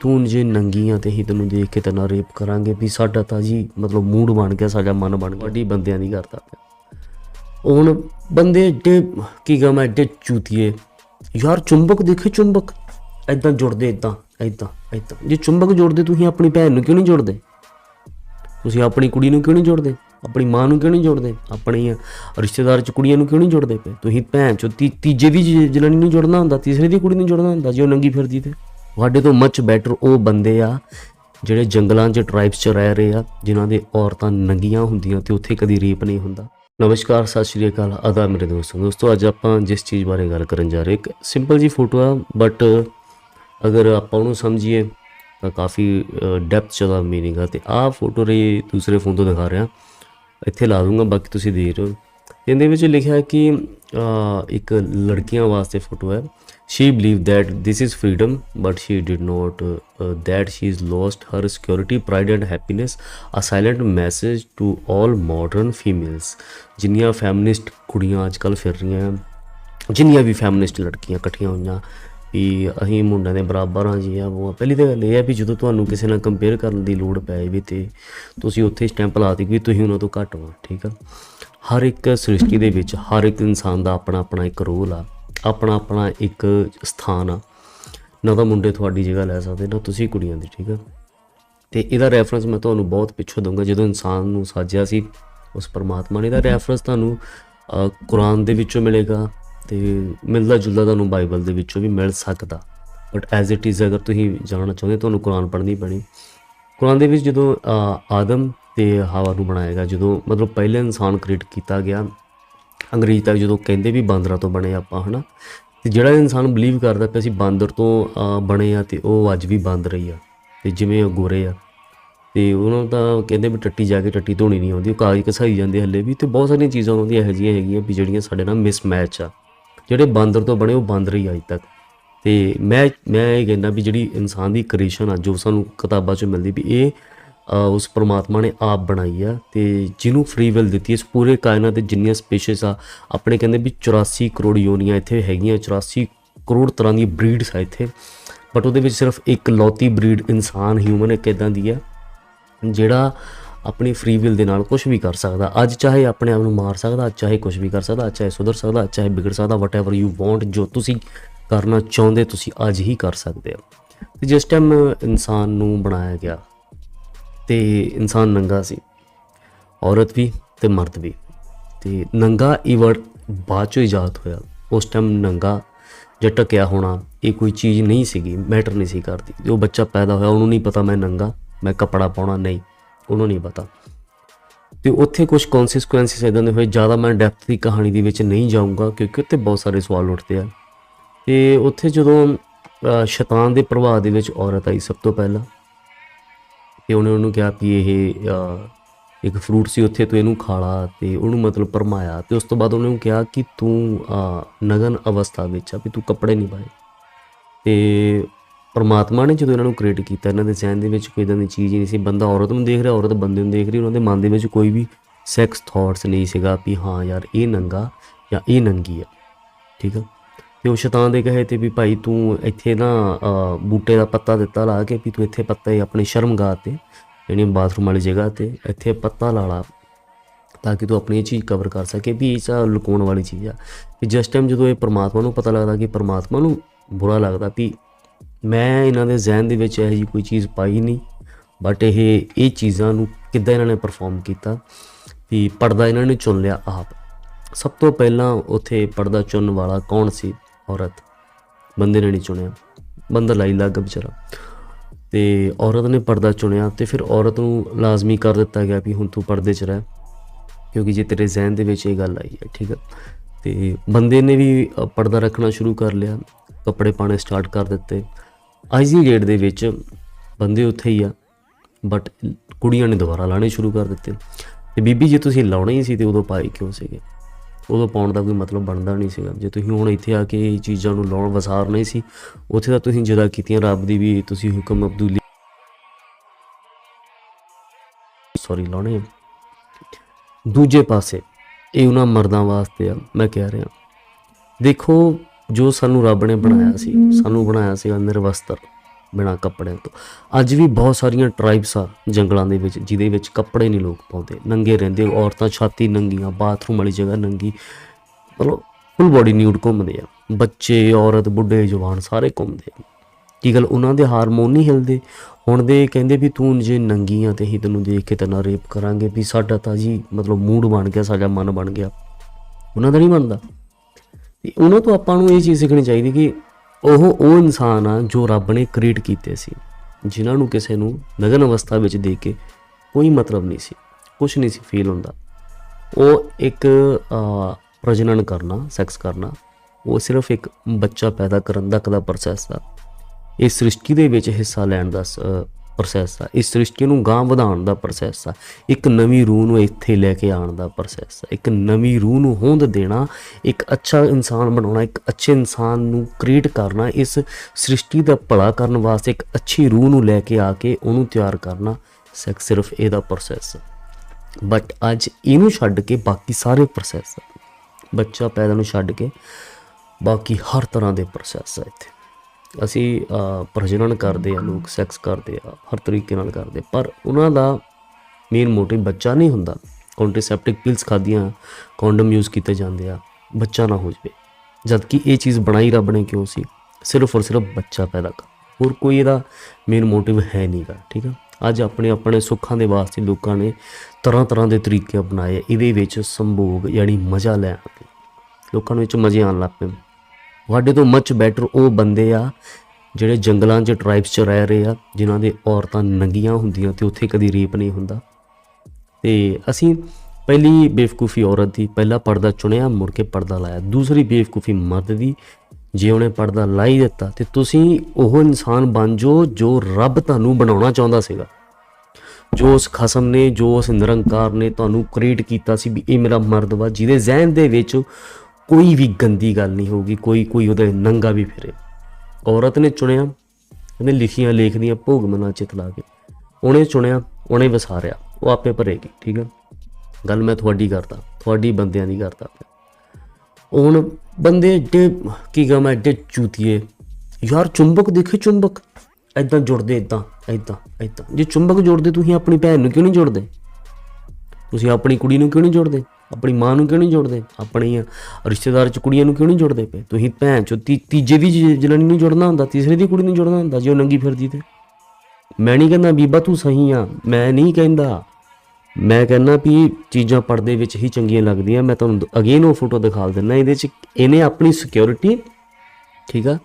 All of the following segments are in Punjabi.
ਤੂੰ ਜੇ ਨੰਗੀ ਆ ਤੇ ਹੀ ਤੈਨੂੰ ਦੇਖ ਕੇ ਤੈਨੂੰ ਰੇਪ ਕਰਾਂਗੇ ਵੀ ਸਾਡਾ ਤਾਂ ਜੀ ਮਤਲਬ ਮੂਡ ਬਣ ਗਿਆ, ਸਾਡਾ ਮਨ ਬਣ ਗਿਆ ਵੱਡੀ ਬੰਦਿਆਂ ਦੀ ਕਰਦਾ ਪਿਆ। ਹੁਣ ਬੰਦੇ ਏਡੇ, ਕੀ ਕਹਾਂ ਮੈਂ, ਏਡੇ ਚੂਤੀਏ। ਯਾਰ ਚੁੰਬਕ ਦੇਖੇ, ਚੁੰਬਕ। ਐਦਾਂ ਜੁੜਦੇ ਐਦਾਂ ਐਦਾਂ ਐਦਾਂ ਜੇ ਚੁੰਬਕ ਜੁੜਦੇ, ਤੁਸੀਂ ਆਪਣੀ ਭੈਣ ਨੂੰ ਕਿਉਂ ਨਹੀਂ ਜੁੜਦੇ? ਤੁਸੀਂ ਆਪਣੀ ਕੁੜੀ ਨੂੰ ਕਿਉਂ ਨਹੀਂ ਜੋੜਦੇ? ਆਪਣੀ ਮਾਂ ਨੂੰ ਕਿਉਂ ਨਹੀਂ ਜੋੜਦੇ? ਆਪਣੀ ਰਿਸ਼ਤੇਦਾਰ ਚ ਕੁੜੀਆਂ ਨੂੰ ਕਿਉਂ ਨਹੀਂ ਜੋੜਦੇ ਪਏ? ਤੁਸੀਂ ਭੈਣ ਚੋ ਤੀ- ਤੀਜੇ ਦੀ ਜ- ਜਨਾਨੀ ਨੂੰ ਜੋੜਨਾ ਹੁੰਦਾ, ਤੀਸਰੇ ਦੀ ਕੁੜੀ ਨੂੰ ਜੋੜਨਾ ਹੁੰਦਾ, ਜੇ ਉਹ ਨੰਗੀ ਫਿਰਦੀ ਤੇ। ਤੁਹਾਡੇ ਤੋਂ ਮੱਚ ਬੈਟਰ ਉਹ ਬੰਦੇ ਆ ਜਿਹੜੇ ਜੰਗਲਾਂ 'ਚ ਟ੍ਰਾਈਬਸ 'ਚ ਰਹਿ ਰਹੇ ਆ, ਜਿਨ੍ਹਾਂ ਦੇ ਔਰਤਾਂ ਨੰਗੀਆਂ ਹੁੰਦੀਆਂ ਤੇ ਉੱਥੇ ਕਦੀ ਰੇਪ ਨਹੀਂ ਹੁੰਦਾ। ਨਮਸਕਾਰ, ਸਤਿ ਸ਼੍ਰੀ ਅਕਾਲ ਅਦਾ ਮੇਰੇ ਦੋਸਤੋ। ਦੋਸਤੋ, ਅੱਜ ਆਪਾਂ ਜਿਸ ਚੀਜ਼ ਬਾਰੇ ਗੱਲ ਕਰਨ ਜਾ ਰਹੇ, ਇੱਕ ਸਿੰਪਲ ਜੀ ਫੋਟੋ ਆ ਬਟ ਅਗਰ ਆਪਾਂ ਉਹਨੂੰ ਸਮਝੀਏ, ਤਾਂ ਕਾਫੀ ਡੈਪਥ ਚ ਦਾ ਮੀਨਿੰਗ ਆ। ਤੇ ਆਹ ਫੋਟੋ ਰੇ ਦੂਸਰੇ ਫੋਨ ਤੋਂ ਦਿਖਾ ਰਿਹਾ। ਇੱਥੇ ਲਾ ਦੂੰਗਾ, ਬਾਕੀ ਤੁਸੀਂ ਦੇਖ ਰਹੇ ਹੋ। ਇਹਦੇ ਵਿੱਚ ਲਿਖਿਆ ਕਿ ਇੱਕ ਲੜਕੀਆਂ ਵਾਸਤੇ ਫੋਟੋ ਹੈ। She believed that this is freedom but she did not uh, uh, that she is lost her security pride and happiness a silent message to all modern females. ਜਿੰਨੀਆਂ ਫੈਮਿਨਿਸਟ ਕੁੜੀਆਂ ਅੱਜਕੱਲ ਫਿਰ ਰਹੀਆਂ ਜਿੰਨੀਆਂ ਵੀ ਫੈਮਿਨਿਸਟ ਲੜਕੀਆਂ ਇਕੱਠੀਆਂ ਹੋਈਆਂ ਵੀ ਅਸੀਂ ਮੁੰਡਿਆਂ ਦੇ ਬਰਾਬਰ ਹਾਂ ਜੀ ਆ ਉਹ ਆ। ਪਹਿਲੀ ਤਾਂ ਗੱਲ ਇਹ ਹੈ ਵੀ ਜਦੋਂ ਤੁਹਾਨੂੰ ਕਿਸੇ ਨਾਲ ਕੰਪੇਅਰ ਕਰਨ ਦੀ ਲੋੜ ਪੈ ਜਾਵੇ ਤੇ ਤੁਸੀਂ ਉੱਥੇ ਸਟੈਂਪ ਲਾ ਦਿੱਤੀ ਵੀ ਤੁਸੀਂ ਉਹਨਾਂ ਤੋਂ ਘੱਟ ਹੋ ਠੀਕ ਆ ਹਰ ਇੱਕ ਸ੍ਰਿਸ਼ਟੀ ਦੇ ਵਿੱਚ ਹਰ ਇੱਕ ਇਨਸਾਨ ਦਾ ਆਪਣਾ ਆਪਣਾ ਇੱਕ ਰੋਲ ਆ ਆਪਣਾ ਆਪਣਾ ਇੱਕ ਸਥਾਨ ਆ। ਨਾ ਤਾਂ ਮੁੰਡੇ ਤੁਹਾਡੀ ਜਗ੍ਹਾ ਲੈ ਸਕਦੇ, ਨਾ ਤੁਸੀਂ ਕੁੜੀਆਂ ਦੀ, ਠੀਕ ਆ? ਤੇ ਇਹਦਾ ਰੈਫਰੈਂਸ ਮੈਂ ਤੁਹਾਨੂੰ ਬਹੁਤ ਪਿੱਛੋਂ ਦਊਂਗਾ, ਜਦੋਂ ਇਨਸਾਨ ਨੂੰ ਸਾਜਿਆ ਸੀ, ਉਸ ਪਰਮਾਤਮਾ ਨੇ ਇਹਦਾ ਰੈਫਰੈਂਸ ਤੁਹਾਨੂੰ ਕੁਰਾਨ ਦੇ ਵਿੱਚੋਂ ਮਿਲੇਗਾ ਤੇ ਮਿਲਦਾ ਜੁਲਦਾ ਤੁਹਾਨੂੰ ਬਾਈਬਲ ਦੇ ਵਿੱਚੋਂ ਵੀ ਮਿਲ ਸਕਦਾ। ਬਟ ਐਜ਼ ਇਟ ਇਜ਼ ਅਗਰ ਤੁਸੀਂ ਜਾਣਨਾ ਚਾਹੁੰਦੇ, ਤੁਹਾਨੂੰ ਕੁਰਾਨ ਪੜ੍ਹਨੀ ਪੈਣੀ। ਕੁਰਾਨ ਦੇ ਵਿੱਚ ਜਦੋਂ ਆਦਮ ਤੇ ਹਵਾ ਨੂੰ ਬਣਾਏਗਾ ਜਦੋਂ ਮਤਲਬ ਪਹਿਲੇ ਇਨਸਾਨ ਕ੍ਰੀਏਟ ਕੀਤਾ ਗਿਆ ਅੰਗਰੇਜ਼ ਤੱਕ ਜਦੋਂ ਕਹਿੰਦੇ ਵੀ ਬਾਂਦਰਾਂ ਤੋਂ ਬਣੇ ਆਪਾਂ, ਹਨਾ? ਤੇ ਜਿਹੜਾ ਇਨਸਾਨ ਬਲੀਵ ਕਰਦਾ ਕਿ ਅਸੀਂ ਬਾਂਦਰ ਤੋਂ ਬਣੇ ਆ ਤੇ ਉਹ ਅੱਜ ਵੀ ਬਾਂਦਰ ਹੀ ਆ ਤੇ ਜਿਵੇਂ ਉਹ ਗੋਰੇ ਆ। ਤੇ ਉਹਨਾਂ ਦਾ ਕਹਿੰਦੇ ਵੀ ਟੱਟੀ ਜਾ ਕੇ ਟੱਟੀ ਧੋਣੀ ਨਹੀਂ ਆਉਂਦੀ, ਉਹ ਕਾਗਜ਼ ਘਸਾਈ ਜਾਂਦੇ ਹੱਲੇ ਵੀ ਤੇ ਬਹੁਤ ਸਾਰੀਆਂ ਚੀਜ਼ਾਂ ਉਹਨਾਂ ਦੀਆਂ ਇਹੋ ਜਿਹੀਆਂ ਹੈਗੀਆਂ ਵੀ ਜਿਹੜੀਆਂ ਸਾਡੇ ਨਾਲ ਮਿਸਮੈਚ ਆ। ਜਿਹੜੇ ਬਾਂਦਰ ਤੋਂ ਬਣੇ ਉਹ ਬਾਂਦਰ ਹੀ ਆ ਅੱਜ ਤੱਕ। ਤੇ ਮੈਂ ਮੈਂ ਇਹ ਕਹਿੰਦਾ ਵੀ ਜਿਹੜੀ ਇਨਸਾਨ ਦੀ ਕ੍ਰੀਏਸ਼ਨ ਆ, ਜੋ ਸਾਨੂੰ ਕਿਤਾਬਾਂ 'ਚ ਮਿਲਦੀ ਵੀ ਇਹ ਉਸ ਪਰਮਾਤਮਾ ਨੇ ਆਪ ਬਣਾਈ ਆ ਤੇ ਜਿਹਨੂੰ ਫ੍ਰੀ ਵਿਲ ਦਿੱਤੀ ਇਸ ਪੂਰੇ ਕਾਇਨਾਤ ਦੇ ਜਿੰਨੀਆਂ ਸਪੀਸੀਜ਼ ਆ, ਆਪਣੇ ਕਹਿੰਦੇ ਵੀ 84 ਕਰੋੜ ਯੋਨੀਆਂ ਇੱਥੇ ਹੈਗੀਆਂ 84 ਕਰੋੜ ਤਰ੍ਹਾਂ ਦੀ ਬਰੀਡਸ ਆ ਇੱਥੇ। ਬਟ ਉਹਦੇ ਵਿੱਚ ਸਿਰਫ ਇੱਕ ਲੌਤੀ ਬਰੀਡ ਇਨਸਾਨ ਹਿਊਮਨ ਇੱਕ ਇਦਾਂ ਦੀ ਆ, ਜਿਹੜਾ ਆਪਣੀ ਫ੍ਰੀ ਵਿਲ ਦੇ ਨਾਲ ਕੁਝ ਵੀ ਕਰ ਸਕਦਾ। ਅੱਜ ਚਾਹੇ ਆਪਣੇ ਆਪ ਨੂੰ ਮਾਰ ਸਕਦਾ, ਅੱਜ ਚਾਹੇ ਕੁਝ ਵੀ ਕਰ ਸਕਦਾ, ਅੱਜ ਚਾਹੇ ਸੁਧਰ ਸਕਦਾ, ਅੱਜ ਚਾਹੇ ਵਿਗੜ ਸਕਦਾ ਵਟਐਵਰ ਯੂ ਵਾਂਟ ਜੋ ਤੁਸੀਂ ਕਰਨਾ ਚਾਹੁੰਦੇ, ਤੁਸੀਂ ਅੱਜ ਹੀ ਕਰ ਸਕਦੇ ਹੋ। ਤੇ ਜਿਸ ਟਾਈਮ ਇਨਸਾਨ ਨੂੰ ਬਣਾਇਆ ਗਿਆ ਤੇ ਇਨਸਾਨ ਨੰਗਾ ਸੀ। ਔਰਤ ਵੀ ਤੇ ਮਰਦ ਵੀ। ਤੇ ਨੰਗਾ ਇਹ ਵਰਡ ਬਾਅਦ ਚੋਂ ਇਜਾਦ ਹੋਇਆ। ਉਸ ਟਾਈਮ ਨੰਗਾ ਜਾਂ ਟਕਿਆ ਹੋਣਾ ਇਹ ਕੋਈ ਚੀਜ਼ ਨਹੀਂ ਸੀਗੀ ਮੈਟਰ ਨਹੀਂ ਸੀ ਕਰਦੀ। ਜੋ ਬੱਚਾ ਪੈਦਾ ਹੋਇਆ ਉਹਨੂੰ ਨਹੀਂ ਪਤਾ ਮੈਂ ਨੰਗਾ, ਮੈਂ ਕੱਪੜਾ ਪਾਉਣਾ ਨਹੀਂ, ਉਹਨੂੰ ਨਹੀਂ ਪਤਾ। ਤੇ ਉੱਥੇ ਕੁਝ ਕਨਸੀਕੁਐਂਸਿਸ ਇਦਾਂ ਦੇ ਹੋਏ, ਜ਼ਿਆਦਾ ਮੈਂ ਡੈਪਥ ਦੀ ਕਹਾਣੀ ਦੇ ਵਿੱਚ ਨਹੀਂ ਜਾਊਂਗਾ ਕਿਉਂਕਿ ਉੱਥੇ ਬਹੁਤ ਸਾਰੇ ਸਵਾਲ ਉੱਠਦੇ ਆ। ਤੇ ਉੱਥੇ ਜਦੋਂ ਸ਼ੈਤਾਨ ਦੇ ਪ੍ਰਭਾਵ ਦੇ ਵਿੱਚ ਔਰਤ ਆਈ ਸਭ ਤੋਂ ਪਹਿਲਾਂ ਤੇ ਉਹਨੇ ਉਹਨੂੰ ਕਿਹਾ ਵੀ ਇਹ ਇੱਕ ਫਰੂਟ ਸੀ, ਉੱਥੇ ਤੂੰ ਇਹਨੂੰ ਖਾ ਲਾ ਤੇ ਉਹਨੂੰ ਮਤਲਬ ਪਰਮਾਇਆ ਤੇ ਉਸ ਤੋਂ ਬਾਅਦ ਉਹਨੇ ਉਹਨੂੰ ਕਿਹਾ ਕਿ ਤੂੰ ਨਗਨ ਅਵਸਥਾ ਵਿੱਚ ਆ ਵੀ ਤੂੰ ਕੱਪੜੇ ਨਹੀਂ ਪਾਏ। ਤੇ ਪਰਮਾਤਮਾ ਨੇ ਜਦੋਂ ਇਹਨਾਂ ਨੂੰ ਕ੍ਰੀਏਟ ਕੀਤਾ, ਇਹਨਾਂ ਦੇ ਜ਼ਹਿਨ ਦੇ ਵਿੱਚ ਕੋਈ ਇਦਾਂ ਦੀ ਚੀਜ਼ ਹੀ ਨਹੀਂ ਸੀ। ਬੰਦਾ ਔਰਤ ਨੂੰ ਦੇਖ ਰਿਹਾ, ਔਰਤ ਬੰਦੇ ਨੂੰ ਦੇਖ ਰਹੀ, ਉਹਨਾਂ ਦੇ ਮਨ ਦੇ ਵਿੱਚ ਕੋਈ ਵੀ ਸੈਕਸ ਥਾਟਸ ਨਹੀਂ ਸੀਗਾ ਵੀ ਹਾਂ ਯਾਰ, ਇਹ ਨੰਗਾ ਜਾਂ ਇਹ ਨੰਗੀ ਆ, ਠੀਕ ਆ? ਤੇ ਉਹ ਸ਼ੈਤਾਨ ਦੇ ਕਹੇ ਤੇ ਵੀ ਭਾਈ ਤੂੰ ਇੱਥੇ ਨਾ ਬੂਟੇ ਦਾ ਪੱਤਾ ਦਿੱਤਾ ਲਾ ਕੇ ਵੀ ਤੂੰ ਇੱਥੇ ਪੱਤਾ ਹੀ ਆਪਣੀ ਸ਼ਰਮਗਾਹ ਤੇ, ਜਿਹੜੀ ਬਾਥਰੂਮ ਵਾਲੀ ਜਗ੍ਹਾ ਤੇ ਇੱਥੇ ਪੱਤਾ ਲਾ ਲਾ ਤਾਂ ਕਿ ਤੂੰ ਆਪਣੀ ਇਹ ਚੀਜ਼ ਕਵਰ ਕਰ ਸਕੇ ਵੀ ਇਹ ਤਾਂ ਲੁਕਾਉਣ ਵਾਲੀ ਚੀਜ਼ ਆ। ਤੇ ਜਿਸ ਟਾਈਮ ਜਦੋਂ ਇਹ ਪਰਮਾਤਮਾ ਨੂੰ ਪਤਾ ਲੱਗਦਾ ਕਿ ਪਰਮਾਤਮਾ ਨੂੰ ਬੁਰਾ ਲੱਗਦਾ ਵੀ ਮੈਂ ਇਹਨਾਂ ਦੇ ਜ਼ਿਹਨ ਦੇ ਵਿੱਚ ਇਹੋ ਜਿਹੀ ਕੋਈ ਚੀਜ਼ ਪਾਈ ਨਹੀਂ ਬਟ ਇਹ ਇਹ ਚੀਜ਼ਾਂ ਨੂੰ ਕਿੱਦਾਂ ਇਹਨਾਂ ਨੇ ਪਰਫਾਰਮ ਕੀਤਾ ਵੀ ਪਰਦਾ ਇਹਨਾਂ ਨੇ ਚੁਣ ਲਿਆ ਆਪ। ਸਭ ਤੋਂ ਪਹਿਲਾਂ ਉੱਥੇ ਪਰਦਾ ਚੁਣਨ ਵਾਲਾ ਕੌਣ ਸੀ? ਔਰਤ। ਬੰਦੇ ਨੇ ਨਹੀਂ ਚੁਣਿਆ। ਬੰਦਾ ਲਾਈ ਲੱਗ ਵਿਚਾਰਾ। ਤੇ ਔਰਤ ਨੇ ਪਰਦਾ ਚੁਣਿਆ ਤੇ ਫਿਰ ਔਰਤ ਨੂੰ ਲਾਜ਼ਮੀ ਕਰ ਦਿੱਤਾ ਗਿਆ ਵੀ ਹੁਣ ਤੂੰ ਪਰਦੇ 'ਚ ਰਹਿ। ਕਿਉਂਕਿ ਜੇ ਤੇਰੇ ਜ਼ਿਹਨ ਦੇ ਵਿੱਚ ਇਹ ਗੱਲ ਆਈ ਹੈ, ਠੀਕ ਹੈ ਤੇ ਬੰਦੇ ਨੇ ਵੀ ਪਰਦਾ ਰੱਖਣਾ ਸ਼ੁਰੂ ਕਰ ਲਿਆ। ਕੱਪੜੇ ਪਾਣੇ ਸਟਾਰਟ ਕਰ ਦਿੱਤੇ। ਅੱਜ ਦੀ ਡੇਟ ਦੇ ਵਿੱਚ ਬੰਦੇ ਉੱਥੇ ਹੀ ਆ। ਬਟ ਕੁੜੀਆਂ ਨੇ ਦੁਬਾਰਾ ਲਾਣੇ ਸ਼ੁਰੂ ਕਰ ਦਿੱਤੇ। ਤੇ ਬੀਬੀ ਜੇ, ਤੁਸੀਂ ਲਾਉਣੇ ਹੀ ਸੀ ਤੇ ਉਦੋਂ ਪਾਏ ਕਿਉਂ ਸੀਗੇ? ਉਦੋਂ ਪਾਉਣ ਦਾ ਕੋਈ ਮਤਲਬ ਬਣਦਾ ਨਹੀਂ ਸੀਗਾ। ਜੇ ਤੁਸੀਂ ਹੁਣ ਇੱਥੇ ਆ ਕੇ ਇਹ ਚੀਜ਼ਾਂ ਨੂੰ ਲਾਉਣ ਵਸਾਰ ਨਹੀਂ ਸੀ ਉੱਥੇ ਤਾਂ ਤੁਸੀਂ ਜਦਾ ਕੀਤੀਆਂ ਰੱਬ ਦੀ ਵੀ ਤੁਸੀਂ ਹੁਕਮ ਅਬਦੁੱਲੀ ਸੌਰੀ ਲਾਉਣੇ। ਦੂਜੇ ਪਾਸੇ ਇਹ ਉਹਨਾਂ ਮਰਦਾਂ ਵਾਸਤੇ ਆ ਮੈਂ ਕਹਿ ਰਿਹਾ। ਦੇਖੋ ਜੋ ਸਾਨੂੰ ਰੱਬ ਨੇ ਬਣਾਇਆ ਸੀ ਸਾਨੂੰ ਬਣਾਇਆ ਸੀਗਾ ਨਿਰਵਸਤਰ। ਬਿਨਾਂ ਕੱਪੜਿਆਂ ਤੋਂ। ਅੱਜ ਵੀ ਬਹੁਤ ਸਾਰੀਆਂ ਟ੍ਰਾਈਬਸ ਆ ਜੰਗਲਾਂ ਦੇ ਵਿੱਚ, ਜਿਹਦੇ ਵਿੱਚ ਕੱਪੜੇ ਨਹੀਂ ਲੋਕ ਪਾਉਂਦੇ। ਨੰਗੇ ਰਹਿੰਦੇ ਔਰਤਾਂ ਛਾਤੀ ਨੰਗੀਆਂ, ਬਾਥਰੂਮ ਵਾਲੀ ਜਗ੍ਹਾ ਨੰਗੀ। ਮਤਲਬ ਫੁੱਲ ਬੋਡੀ ਨਿਊਡ ਘੁੰਮਦੇ ਆ। ਬੱਚੇ, ਔਰਤ, ਬੁੱਢੇ, ਜਵਾਨ ਸਾਰੇ ਘੁੰਮਦੇ ਆ। ਕੀ ਗੱਲ, ਉਹਨਾਂ ਦੇ ਹਾਰਮੋਨ ਨਹੀਂ ਹਿਲਦੇ? ਹੁਣ ਦੇ ਕਹਿੰਦੇ ਵੀ ਤੂੰ ਜੇ ਨੰਗੀ ਆ ਤੇ ਅਸੀਂ ਤੈਨੂੰ ਦੇਖ ਕੇ ਤੇਨਾਂ ਰੇਪ ਕਰਾਂਗੇ, ਵੀ ਸਾਡਾ ਤਾਂ ਜੀ ਮਤਲਬ ਮੂਡ ਬਣ ਗਿਆ, ਸਾਡਾ ਮਨ ਬਣ ਗਿਆ। ਉਹਨਾਂ ਦਾ ਨਹੀਂ ਬਣਦਾ। ਤੇ ਉਹਨਾਂ ਤੋਂ ਆਪਾਂ ਨੂੰ ਇਹ ਚੀਜ਼ ਸਿੱਖਣੀ ਚਾਹੀਦੀ ਕਿ ਉਹ ਉਹ ਇਨਸਾਨ ਆ ਜੋ ਰੱਬ ਨੇ ਕ੍ਰੀਏਟ ਕੀਤੇ ਸੀ, ਜਿਨ੍ਹਾਂ ਨੂੰ ਕਿਸੇ ਨੂੰ ਨਗਨ ਅਵਸਥਾ ਵਿੱਚ ਦੇ ਕੇ ਕੋਈ ਮਤਲਬ ਨਹੀਂ ਸੀ ਕੁਝ ਨਹੀਂ ਸੀ ਫੀਲ ਹੁੰਦਾ। ਉਹ ਇੱਕ ਪ੍ਰਜਨਨ ਕਰਨਾ ਸੈਕਸ ਕਰਨਾ, ਉਹ ਸਿਰਫ ਇੱਕ ਬੱਚਾ ਪੈਦਾ ਕਰਨ ਤੱਕ ਦਾ ਪ੍ਰੋਸੈਸ ਦਾ। ਇਸ ਸ੍ਰਿਸ਼ਟੀ ਦੇ ਵਿੱਚ ਹਿੱਸਾ ਲੈਣ ਦਾ ਪ੍ਰੋਸੈਸ ਆ। ਇਸ ਸ੍ਰਿਸ਼ਟੀ ਨੂੰ ਗਾਂਹ ਵਧਾਉਣ ਦਾ ਪ੍ਰੋਸੈਸ ਆ। ਇੱਕ ਨਵੀਂ ਰੂਹ ਨੂੰ ਇੱਥੇ ਲੈ ਕੇ ਆਉਣ ਦਾ ਪ੍ਰੋਸੈਸ ਆ। ਇੱਕ ਨਵੀਂ ਰੂਹ ਨੂੰ ਹੋਂਦ ਦੇਣਾ, ਇੱਕ ਅੱਛਾ ਇਨਸਾਨ ਬਣਾਉਣਾ, ਇੱਕ ਅੱਛੇ ਇਨਸਾਨ ਨੂੰ ਕ੍ਰੀਏਟ ਕਰਨਾ, ਇਸ ਸ੍ਰਿਸ਼ਟੀ ਦਾ ਭਲਾ ਕਰਨ ਵਾਸਤੇ ਇੱਕ ਅੱਛੀ ਰੂਹ ਨੂੰ ਲੈ ਕੇ ਆ ਕੇ ਉਹਨੂੰ ਤਿਆਰ ਕਰਨਾ ਸੈਕਸ ਸਿਰਫ ਇਹਦਾ ਪ੍ਰੋਸੈਸ ਆ। ਬਟ ਅੱਜ ਇਹਨੂੰ ਛੱਡ ਕੇ ਬਾਕੀ ਸਾਰੇ ਪ੍ਰੋਸੈਸ ਬੱਚਾ ਪੈਦਾ ਨੂੰ ਛੱਡ ਕੇ ਬਾਕੀ ਹਰ ਤਰ੍ਹਾਂ ਦੇ ਪ੍ਰੋਸੈਸ ਆ ਇੱਥੇ। ਅਸੀਂ ਪ੍ਰਜਨਨ ਕਰਦੇ ਆ ਲੋਕ ਸੈਕਸ ਕਰਦੇ ਆ, ਹਰ ਤਰੀਕੇ ਨਾਲ ਕਰਦੇ ਪਰ ਉਹਨਾਂ ਦਾ ਮੇਨ ਮੋਟਿਵ ਬੱਚਾ ਨਹੀਂ ਹੁੰਦਾ। ਕੰਟਰਸੈਪਟਿਵ ਪਿਲਸ ਖਾਦੀਆਂ ਕੰਡਮ ਯੂਜ਼ ਕੀਤੇ ਜਾਂਦੇ ਆ, ਬੱਚਾ ਨਾ ਹੋ ਜਵੇ। ਜਦਕਿ ਇਹ ਚੀਜ਼ ਬਣਾਈ ਰੱਬ ਨੇ ਕਿਉਂ ਸੀ? ਸਿਰਫ ਔਰ ਸਿਰਫ ਬੱਚਾ ਪੈਦਾ ਕਰ। ਹੋਰ ਕੋਈ ਇਹਦਾ ਮੇਨ ਮੋਟਿਵ ਹੈ ਨਹੀਂਗਾ ਠੀਕ ਆ? ਅੱਜ ਆਪਣੇ ਆਪਣੇ ਸੁੱਖਾਂ ਦੇ ਵਾਸਤੇ ਲੋਕਾਂ ਨੇ ਤਰ੍ਹਾਂ ਤਰ੍ਹਾਂ ਦੇ ਤਰੀਕੇ ਅਪਣਾਏ ਇਹਦੇ ਵਿੱਚ ਸੰਭੋਗ, ਯਾਨੀ ਮਜ਼ਾ ਲੈਣ ਦੇ ਲੋਕਾਂ ਨੂੰ ਵਿੱਚ ਮਜ਼ੇ ਆਉਣ ਲੱਗ ਪਏ। ਸਾਡੇ ਤੋਂ ਮੱਚ ਬੈਟਰ ਉਹ ਬੰਦੇ ਆ ਜਿਹੜੇ ਜੰਗਲਾਂ 'ਚ ਟ੍ਰਾਈਬਸ 'ਚ ਰਹਿ ਰਹੇ ਆ, ਜਿਨ੍ਹਾਂ ਦੇ ਔਰਤਾਂ ਨੰਗੀਆਂ ਹੁੰਦੀਆਂ ਤੇ ਉੱਥੇ ਕਦੀ ਰੇਪ ਨਹੀਂ ਹੁੰਦਾ। ਤੇ ਅਸੀਂ ਪਹਿਲੀ ਬੇਵਕੂਫੀ ਔਰਤ ਦੀ ਪਹਿਲਾ ਪਰਦਾ ਚੁਣਿਆ, ਮੁੜ ਕੇ ਪਰਦਾ ਲਾਇਆ। ਦੂਸਰੀ ਬੇਵਕੂਫੀ ਮਰਦ ਦੀ, ਜੇ ਉਹਨੇ ਪਰਦਾ ਲਾਈ ਦਿੱਤਾ, ਤੇ ਤੁਸੀਂ ਉਹ ਇਨਸਾਨ ਬਣ ਜਾਓ ਜੋ ਰੱਬ ਤੁਹਾਨੂੰ ਬਣਾਉਣਾ ਚਾਹੁੰਦਾ ਸੀਗਾ। ਜੋ ਉਸ ਖਸਮ ਨੇ, ਜੋ ਉਸ ਨਿਰੰਕਾਰ ਨੇ ਤੁਹਾਨੂੰ ਕ੍ਰੀਏਟ ਕੀਤਾ ਸੀ ਵੀ ਇਹ ਮੇਰਾ ਮਰਦ ਵਾ, ਜਿਹਦੇ ਜ਼ਿਹਨ ਦੇ ਵਿੱਚ ਕੋਈ ਵੀ ਗੰਦੀ ਗੱਲ ਨਹੀਂ ਹੋਊਗੀ, ਕੋਈ ਕੋਈ ਉਹਦੇ ਨੰਗਾ ਵੀ ਫਿਰੇ। ਔਰਤ ਨੇ ਚੁਣਿਆ, ਉਹਨੇ ਲਿਖੀਆਂ ਲੇਖਦੀਆਂ ਭੋਗ ਮਨਾ ਚਿਤ ਲਾ ਕੇ। ਉਹਨੇ ਚੁਣਿਆ, ਉਹਨੇ ਵਸਾਰਿਆ, ਉਹ ਆਪੇ ਭਰੇਗੀ, ਠੀਕ ਹੈ ਗੱਲ ਮੈਂ ਤੁਹਾਡੀ ਕਰਦਾ, ਤੁਹਾਡੀ ਬੰਦਿਆਂ ਦੀ ਕਰਦਾ ਹੁਣ ਬੰਦੇ ਏਡੇ, ਕੀ ਕਹਾਂ ਮੈਂ, ਏਡੇ ਚੂਤੀਏ। ਯਾਰ ਚੁੰਬਕ ਦੇਖੇ, ਚੁੰਬਕ। ਐਦਾਂ ਜੁੜਦੇ ਐਦਾਂ ਐਦਾਂ ਐਦਾਂ ਜੇ ਚੁੰਬਕ ਜੋੜਦੇ, ਤੁਸੀਂ ਆਪਣੀ ਭੈਣ ਨੂੰ ਕਿਉਂ ਨਹੀਂ ਜੋੜਦੇ? ਤੁਸੀਂ ਆਪਣੀ ਕੁੜੀ ਨੂੰ ਕਿਉਂ ਨਹੀਂ ਜੋੜਦੇ? ਆਪਣੀ ਮਾਂ ਨੂੰ ਕਿਉਂ ਨਹੀਂ ਜੋੜਦੇ? ਆਪਣੀਆਂ ਰਿਸ਼ਤੇਦਾਰ ਚ ਕੁੜੀਆਂ ਨੂੰ ਕਿਉਂ ਨਹੀਂ ਜੋੜਦੇ ਪਏ? ਤੁਸੀਂ ਭੈਣ ਚੋ, ਤੀ- ਤੀਜੇ ਦੀ ਜਨਾਨੀ ਨੂੰ ਜੋੜਨਾ ਹੁੰਦਾ, ਤੀਸਰੇ ਦੀ ਕੁੜੀ ਨੂੰ ਜੋੜਨਾ ਹੁੰਦਾ, ਜੇ ਉਹ ਨੰਗੀ ਫਿਰਦੀ ਤੇ? ਮੈਂ ਨਹੀਂ ਕਹਿੰਦਾ ਬੀਬਾ ਤੂੰ ਸਹੀ ਆ, ਮੈਂ ਨਹੀਂ ਕਹਿੰਦਾ। ਮੈਂ ਕਹਿੰਦਾ ਵੀ ਚੀਜ਼ਾਂ ਪਰਦੇ ਵਿੱਚ ਹੀ ਚੰਗੀਆਂ ਲੱਗਦੀਆਂ, ਮੈਂ ਤੁਹਾਨੂੰ ਅਗੇਨ ਉਹ ਫੋਟੋ ਦਿਖਾ ਦਿੰਦਾ, ਇਹਦੇ ਚ ਇਹਨੇ ਆਪਣੀ ਸਿਕਿਉਰਿਟੀ ਠੀਕ ਆ?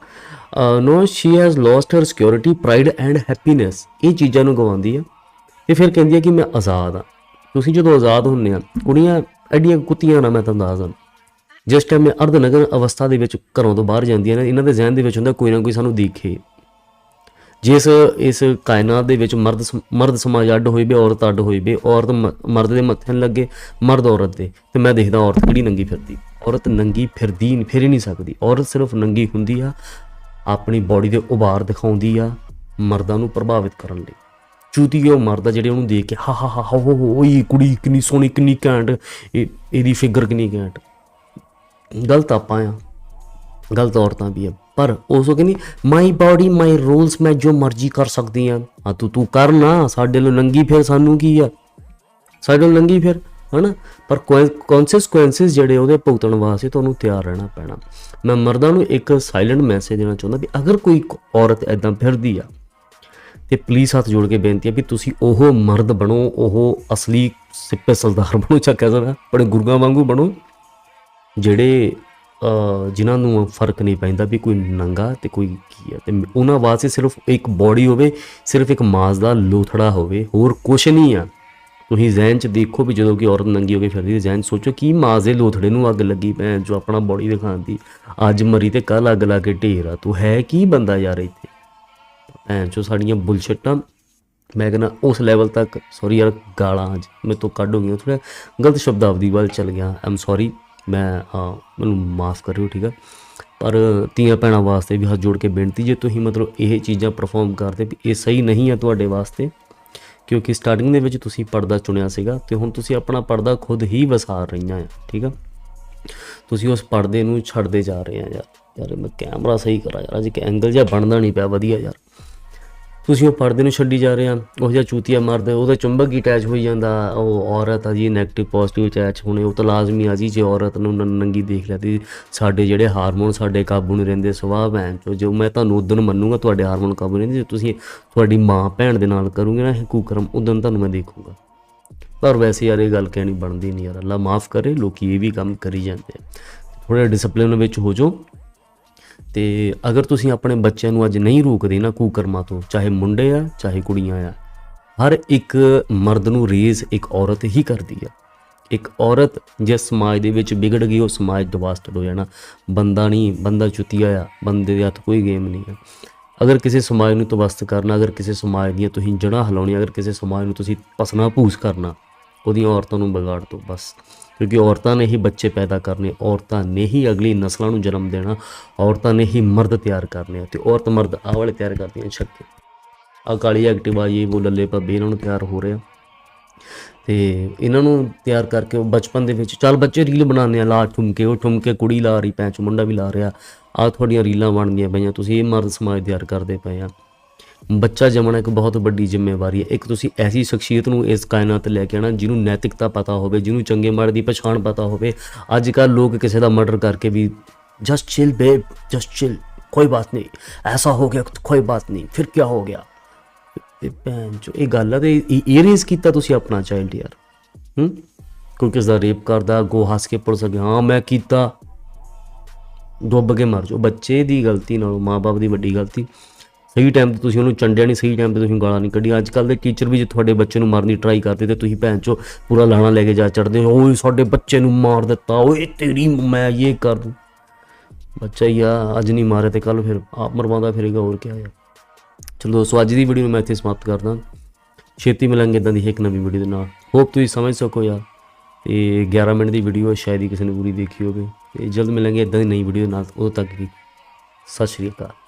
No she has lost her security pride and happiness ਇਹ ਚੀਜ਼ਾਂ ਨੂੰ ਗਵਾਉਂਦੀ ਆ। ਤੇ ਫਿਰ ਕਹਿੰਦੀ ਆ ਕਿ ਮੈਂ ਆਜ਼ਾਦ ਆ। ਤੁਸੀਂ ਜਦੋਂ ਆਜ਼ਾਦ ਹੁੰਨੇ ਆ, ਕੁੜੀਆਂ ਐਡੀਆਂ ਕੁੱਤੀਆਂ ਨਾ ਮੈਂ ਤਾਂ ਤੁਹਾਨੂੰ ਹਾਂ ਜਿਸ ਟਾਈਮ ਇਹ ਅਰਧ ਨਗਰ ਅਵਸਥਾ ਦੇ ਵਿੱਚ ਘਰੋਂ ਤੋਂ ਬਾਹਰ ਜਾਂਦੀਆਂ ਨੇ, ਇਹਨਾਂ ਦੇ ਜ਼ਿਹਨ ਦੇ ਵਿੱਚ ਹੁੰਦਾ ਕੋਈ ਨਾ ਕੋਈ ਸਾਨੂੰ ਦਿਖੇ। ਜਿਸ, ਇਸ ਕਾਇਨਾਤ ਦੇ ਵਿੱਚ ਮਰਦ ਸਮ- ਮਰਦ ਸਮਾਜ ਅੱਡ ਹੋਈ ਬੇ ਔਰਤ ਅੱਡ ਹੋਈ ਬੇ ਔਰਤ ਮਰਦ ਦੇ ਮੱਥੇ ਲੱਗੇ, ਮਰਦ ਔਰਤ ਦੇ। ਤੇ ਮੈਂ ਦੇਖਦਾ ਔਰਤ ਕਿਹੜੀ ਨੰਗੀ ਫਿਰਦੀ। ਔਰਤ ਨੰਗੀ ਫਿਰਦੀ ਨਹੀਂ ਫਿਰ ਹੀ ਨਹੀਂ ਸਕਦੀ। ਔਰਤ ਸਿਰਫ ਨੰਗੀ ਹੁੰਦੀ ਆ, ਆਪਣੀ ਬਾਡੀ ਦੇ ਉਭਾਰ ਦਿਖਾਉਂਦੀ ਆ, ਮਰਦਾਂ ਨੂੰ ਪ੍ਰਭਾਵਿਤ ਕਰਨ ਲਈ। ਚੂਤੀ ਉਹ ਮਰਦਾ ਜਿਹੜੇ ਉਹਨੂੰ ਦੇਖ ਕੇ, ਹਾ ਹਾ ਹਾ, ਹੋ ਹੋ ਓਏ ਕੁੜੀ ਕਿੰਨੀ ਸੋਹਣੀ, ਕਿੰਨੀ ਘੈਂਟ, ਇਹ, ਇਹਦੀ ਫਿਗਰ ਕਿੰਨੀ ਘੈਂਟ। ਗਲਤ ਆਪਾਂ ਆ, ਗਲਤ ਔਰਤਾਂ ਵੀ ਆ। ਪਰ ਉਸ ਉਹ ਕਹਿੰਦੀ ਮਾਈ ਬਾਡੀ ਮਾਈ ਰੂਲਸ ਮੈਂ ਜੋ ਮਰਜ਼ੀ ਕਰ ਸਕਦੀ ਆ। ਆ ਤੂੰ ਤੂੰ ਕਰ ਨਾ, ਸਾਡੇ ਨੂੰ ਨੰਗੀ ਫਿਰ ਸਾਨੂੰ ਕੀ ਆ? ਸਾਡੇ ਨੂੰ ਨੰਗੀ ਫਿਰ, ਹਨਾ? ਪਰ ਕਨਸੀਕੁਐਂਸਸ ਜਿਹੜੇ ਉਹਦੇ ਭੁਗਤਣ ਵਾਸਤੇ ਤੁਹਾਨੂੰ ਤਿਆਰ ਰਹਿਣਾ ਪੈਣਾ। ਮੈਂ ਮਰਦਾਂ ਨੂੰ ਇੱਕ ਸਾਇਲੈਂਟ ਮੈਸੇਜ ਦੇਣਾ ਚਾਹੁੰਦਾ ਵੀ ਅਗਰ ਕੋਈ ਔਰਤ ਐਦਾਂ ਫਿਰਦੀ ਆ ਤੇ ਪਲੀਜ਼ ਹੱਥ ਜੋੜ ਕੇ ਬੇਨਤੀ ਹੈ ਵੀ ਤੁਸੀਂ ਉਹ ਮਰਦ ਬਣੋ ਉਹ ਅਸਲੀ ਸਿੱਪੇ ਸਰਦਾਰ ਬਣੋ ਚੱਕਿਆ ਸਕਦਾ ਆਪਣੇ ਗੁਰੂਆਂ ਵਾਂਗੂ ਬਣੋ ਜਿਹੜੇ ਅ, ਜਿਨ੍ਹਾਂ ਨੂੰ ਫ਼ਰਕ ਨਹੀਂ ਪੈਂਦਾ ਵੀ ਕੋਈ ਨੰਗਾ ਤੇ ਕੋਈ ਕੀ ਹੈ। ਤੇ ਉਹਨਾਂ ਵਾਸਤੇ ਸਿਰਫ ਇੱਕ ਬੋਡੀ ਹੋਵੇ ਸਿਰਫ ਇੱਕ ਮਾਸ ਦਾ ਲੋਥੜਾ ਹੋਵੇ ਹੋਰ ਕੁਝ ਨਹੀਂ ਆ। ਤੁਸੀਂ ਜ਼ਹਿਨ ਚ ਦੇਖੋ ਵੀ ਜਦੋਂ ਕਿ ਔਰਤ ਨੰਗੀ ਹੋ ਕੇ ਫਿਰਦੀ ਹੈ ਜ਼ਹਿਨ 'ਚ ਸੋਚੋ ਕੀ ਮਾਸ ਦੇ ਲੋਥੜੇ ਨੂੰ ਅੱਗ ਲੱਗੀ ਭੈਣ ਜੋ ਆਪਣਾ ਬੋਡੀ ਦਿਖਾਉਂਦੀ। ਅੱਜ ਮਰੀ ਤੇ ਕੱਲ ਅੱਗ ਲਾ ਕੇ ਢੇਰ ਆ। ਤੂੰ ਹੈ ਕੀ ਬੰਦਾ ਯਾਰ ਇੱਥੇ? ਭੈਣ ਚੋ ਸਾਡੀਆਂ ਬੁਲਸ਼ਿਟਾਂ। ਮੈਂ ਕਹਿੰਦਾ, ਉਸ ਲੈਵਲ ਤੱਕ ਸੌਰੀ ਯਾਰ, ਗਾਲਾਂ ਅੱਜ ਮੇਰੇ ਤੋਂ ਕੱਢ ਹੋ ਗਈਆਂ ਥੋੜਾ ਗਲਤ ਸ਼ਬਦਾਵਲੀ ਵੱਲ ਚਲ ਗਿਆ। ਆਮ ਸੌਰੀ ਮੈਂ ਮੈਨੂੰ ਮਾਫ ਕਰਿਓ, ਠੀਕ ਆ? ਪਰ ਤੀਆਂ ਭੈਣਾਂ ਵਾਸਤੇ ਵੀ ਹੱਥ ਜੋੜ ਕੇ ਬੇਨਤੀ, ਜੇ ਤੁਸੀਂ ਮਤਲਬ ਇਹ ਚੀਜ਼ਾਂ ਪਰਫਾਰਮ ਕਰਦੇ ਵੀ ਇਹ ਸਹੀ ਨਹੀਂ ਆ ਤੁਹਾਡੇ ਵਾਸਤੇ, ਕਿਉਂਕਿ ਸਟਾਰਟਿੰਗ ਦੇ ਵਿੱਚ ਤੁਸੀਂ ਪਰਦਾ ਚੁਣਿਆ ਸੀਗਾ ਤੇ ਹੁਣ ਤੁਸੀਂ ਆਪਣਾ ਪਰਦਾ ਖੁਦ ਹੀ ਵਸਾਰ ਰਹੀਆਂ ਆ, ਠੀਕ ਆ? ਤੁਸੀਂ ਉਸ ਪਰਦੇ ਨੂੰ ਛੱਡਦੇ ਜਾ ਰਹੇ ਆ ਯਾਰ। ਯਾਰ, ਮੈਂ ਕੈਮਰਾ ਸਹੀ ਕਰਾਂ ਯਾਰ, ਅੱਜ ਇੱਕ ਐਂਗਲ ਜਿਹਾ ਬਣਦਾ ਨਹੀਂ ਪਿਆ, ਵਧੀਆ ਯਾਰ। ਤੁਸੀਂ ਉਹ ਪਰਦੇ ਨੂੰ ਛੱਡੀ ਜਾ ਰਹੇ ਆ, ਉਹ ਜਿਹਾ ਚੂਤੀਆ ਮਾਰਦੇ, ਉਹਦਾ ਚੁੰਬਕ ਹੀ ਅਟੈਚ ਹੋਈ ਜਾਂਦਾ, ਉਹ ਔਰਤ ਆ ਜੀ 네ਗੇਟਿਵ ਪੋਜ਼ਿਟਿਵ ਅਟੈਚ ਹੋਣੇ, ਉਹ ਤਾਂ ਲਾਜ਼ਮੀ ਆ ਜੀ, ਜੇ ਔਰਤ ਨੂੰ ਨੰਗੀ ਦੇਖ ਲਿਆ ਤੇ ਸਾਡੇ ਜਿਹੜੇ ਹਾਰਮੋਨ ਸਾਡੇ ਕਾਬੂ ਨਹੀਂ ਰਹਿੰਦੇ, ਸੁਭਾਅ ਭੈਣ ਚੋ, ਜੋ ਮੈਂ ਤੁਹਾਨੂੰ ਉਦੋਂ ਮੰਨੂਗਾ, ਤੁਹਾਡੇ ਹਾਰਮੋਨ ਕਾਬੂ ਨਹੀਂ ਰਹਿੰਦੇ, ਜੇ ਤੁਸੀਂ ਤੁਹਾਡੀ ਮਾਂ ਭੈਣ ਦੇ ਨਾਲ ਕਰੋਗੇ ਨਾ ਇਹ ਕੁਕਰਮ, ਉਦੋਂ ਤੁਹਾਨੂੰ ਮੈਂ ਦੇਖੂਗਾ। ਪਰ ਵੈਸੇ ਯਾਰ ਇਹ ਗੱਲ ਕਹਿਣੀ ਬਣਦੀ ਨਹੀਂ ਯਾਰ, ਅੱਲਾ ਮਾਫ ਕਰੇ, ਲੋਕੀ ਇਹ ਵੀ ਕੰਮ ਕਰੀ ਜਾਂਦੇ ਆ। ਥੋੜਾ ਡਿਸਪਲਿਨ ਵਿੱਚ ਹੋ ਜਾਓ। ਤੇ ਅਗਰ ਤੁਸੀਂ ਆਪਣੇ ਬੱਚਿਆਂ ਨੂੰ ਅੱਜ ਨਹੀਂ ਰੋਕਦੇ ਨਾ ਕੁਕਰਮਾਂ ਤੋਂ, ਚਾਹੇ ਮੁੰਡੇ ਆ, ਚਾਹੇ ਕੁੜੀਆਂ ਆ, ਹਰ ਇੱਕ ਮਰਦ ਨੂੰ ਰੇਜ਼ ਇੱਕ ਔਰਤ ਹੀ ਕਰਦੀ ਆ। ਇੱਕ ਔਰਤ ਜੇ ਸਮਾਜ ਦੇ ਵਿੱਚ ਵਿਗੜ ਗਈ, ਉਹ ਸਮਾਜ ਡਿਵਾਸਟਡ ਹੋ ਜਾਣਾ। ਬੰਦਾ ਨਹੀਂ, ਬੰਦਾ ਚੁਤੀਆ ਆ ਬੰਦੇ ਦੇ ਹੱਥ ਕੋਈ ਗੇਮ ਨਹੀਂ ਆ। ਅਗਰ ਕਿਸੇ ਸਮਾਜ ਨੂੰ ਤਬਸਤ ਕਰਨਾ, ਅਗਰ ਕਿਸੇ ਸਮਾਜ ਦੀਆਂ ਤੁਸੀਂ ਜੜ੍ਹਾਂ ਹਿਲਾਉਣੀਆਂ, ਅਗਰ ਕਿਸੇ ਸਮਾਜ ਨੂੰ ਤੁਸੀਂ ਪਸਣਾ ਭੂਸ ਕਰਨਾ, ਉਹਦੀਆਂ ਔਰਤਾਂ ਨੂੰ ਵਿਗਾੜ ਤੋਂ ਬਸ। ਕਿਉਂਕਿ ਔਰਤਾਂ ਨੇ ਹੀ ਬੱਚੇ ਪੈਦਾ ਕਰਨੇ, ਔਰਤਾਂ ਨੇ ਹੀ ਅਗਲੀ ਨਸਲਾਂ ਨੂੰ ਜਨਮ ਦੇਣਾ, ਔਰਤਾਂ ਨੇ ਹੀ ਮਰਦ ਤਿਆਰ ਕਰਨੇ ਆ ਤੇ ਔਰਤ ਮਰਦ ਆਹ ਵਾਲੇ ਤਿਆਰ ਕਰਦੀਆਂ ਛੱਕੇ। ਆ ਕਾਲੀ ਐਕਟਿਵਾ ਇਹ ਉਹ ਲੱਲੇ ਪੱਬੇ ਇਹਨਾਂ ਨੂੰ ਤਿਆਰ ਹੋ ਰਿਹਾ। ਤੇ ਇਹਨਾਂ ਨੂੰ ਤਿਆਰ ਕਰਕੇ ਬਚਪਨ ਦੇ ਵਿੱਚ, ਚੱਲ ਬੱਚੇ ਰੀਲ ਬਣਾਉਂਦੇ ਆ, ਲਾ ਠੁਮਕੇ, ਉਹ ਠੁਮਕੇ ਕੁੜੀ ਲਾ ਰਹੀ ਪੈਂਚ ਮੁੰਡਾ ਵੀ ਲਾ ਰਿਹਾ। ਆ ਤੁਹਾਡੀਆਂ ਰੀਲਾਂ ਬਣਦੀਆਂ ਪਈਆਂ, ਤੁਸੀਂ ਇਹ ਮਰਦ ਸਮਾਜ ਤਿਆਰ ਕਰਦੇ ਪਏ ਆ। ਬੱਚਾ ਜੰਮਣਾ ਇੱਕ ਬਹੁਤ ਵੱਡੀ ਜ਼ਿੰਮੇਵਾਰੀ ਹੈ। ਇੱਕ ਤੁਸੀਂ ਐਸੀ ਸ਼ਖਸੀਅਤ ਨੂੰ ਇਸ ਕਾਇਨਾਤ 'ਤੇ ਲੈ ਕੇ ਆਣਾ ਜਿਹਨੂੰ ਨੈਤਿਕਤਾ ਪਤਾ ਹੋਵੇ, ਜਿਹਨੂੰ ਚੰਗੇ ਮਾੜੇ ਦੀ ਪਛਾਣ ਪਤਾ ਹੋਵੇ। ਅੱਜ ਕੱਲ ਲੋਕ ਕਿਸੇ ਦਾ ਮਰਡਰ ਕਰਕੇ ਵੀ just chill babe just chill ਕੋਈ ਬਾਤ ਨਹੀਂ। ਐਸਾ ਹੋ ਗਿਆ, ਕੋਈ ਬਾਤ ਨਹੀਂ। ਫਿਰ ਕੀ ਹੋ ਗਿਆ? ਭੈਣ ਚੋ, ਇਹ ਗੱਲ ਆ ਤੇ ਇਹ ਰੇਸ ਕੀਤਾ ਤੁਸੀਂ ਆਪਣਾ ਚਾਈਲਡ ਯਾਰ। ਹੂੰ? ਕੋਈ ਕਿਸ ਦਾ ਰੇਪ ਕਰਦਾ ਗੋ ਹੱਸ ਕੇ ਪੁਲਿਸ ਅੱਗੇ, ਹਾਂ, ਮੈਂ ਕੀਤਾ। ਡੁੱਬ ਕੇ ਮਰ ਜਾਓ। ਬੱਚੇ ਦੀ ਗਲਤੀ ਨਾਲੋਂ ਮਾਪੇ ਦੀ ਵੱਡੀ ਗਲਤੀ। ਸਹੀ ਟਾਈਮ ਤੇ ਤੁਸੀਂ ਉਹਨੂੰ ਚੰਡਿਆ ਨਹੀਂ, ਸਹੀ ਟਾਈਮ ਤੇ ਤੁਸੀਂ ਗਾਲਾਂ ਨਹੀਂ ਕੱਢੀਆਂ। ਅੱਜ ਕੱਲ ਦੇ ਟੀਚਰ ਵੀ ਜੇ ਤੁਹਾਡੇ ਬੱਚੇ ਨੂੰ ਮਾਰਨ ਦੀ ਟਰਾਈ ਕਰਦੇ ਤੇ ਤੁਸੀਂ ਭੈਣ ਚੋ ਪੂਰਾ ਲਾਣਾ ਲੈ ਕੇ ਜਾ ਚੜਦੇ ਹੋ। ਓਏ ਸਾਡੇ ਬੱਚੇ ਨੂੰ ਮਾਰ ਦਿੱਤਾ, ਓਏ ਤੇਰੀ ਮੈਂ ਇਹ ਕਰ ਦੂੰ। ਬੱਚਾ ਹੀ ਆ, ਅੱਜ ਨਹੀਂ ਮਾਰੇ ਤੇ ਕੱਲ ਫਿਰ ਆਪ ਮਰਵਾਉਂਦਾ ਫਿਰੇਗਾ, ਹੋਰ ਕੀ ਆ ਚਲੋ ਦੋਸਤੋ, ਅੱਜ ਦੀ ਵੀਡੀਓ ਨੂੰ ਮੈਂ ਇੱਥੇ ਸਮਾਪਤ ਕਰਦਾ। ਛੇਤੀ ਮਿਲਾਂਗੇ ਇਦਾਂ ਦੀ ਇੱਕ ਨਵੀਂ ਵੀਡੀਓ ਦੇ ਨਾਲ। ਹੋਪ ਤੁਸੀਂ ਸਮਝ ਸਕੋ ਯਾਰ। ਤੇ 11 ਮਿੰਟ ਦੀ ਵੀਡੀਓ ਹੈ ਸ਼ਾਇਦ ਹੀ ਕਿਸੇ ਨੇ ਪੂਰੀ ਦੇਖੀ ਹੋਵੇ। ਤੇ ਜਲਦ ਮਿਲਾਂਗੇ ਇਦਾਂ ਦੀ ਨਈ ਵੀਡੀਓ ਨਾਲ। ਉਦੋਂ ਤੱਕ ਵੀ ਸਤਿ ਸ਼੍ਰੀ ਅਕਾਲ।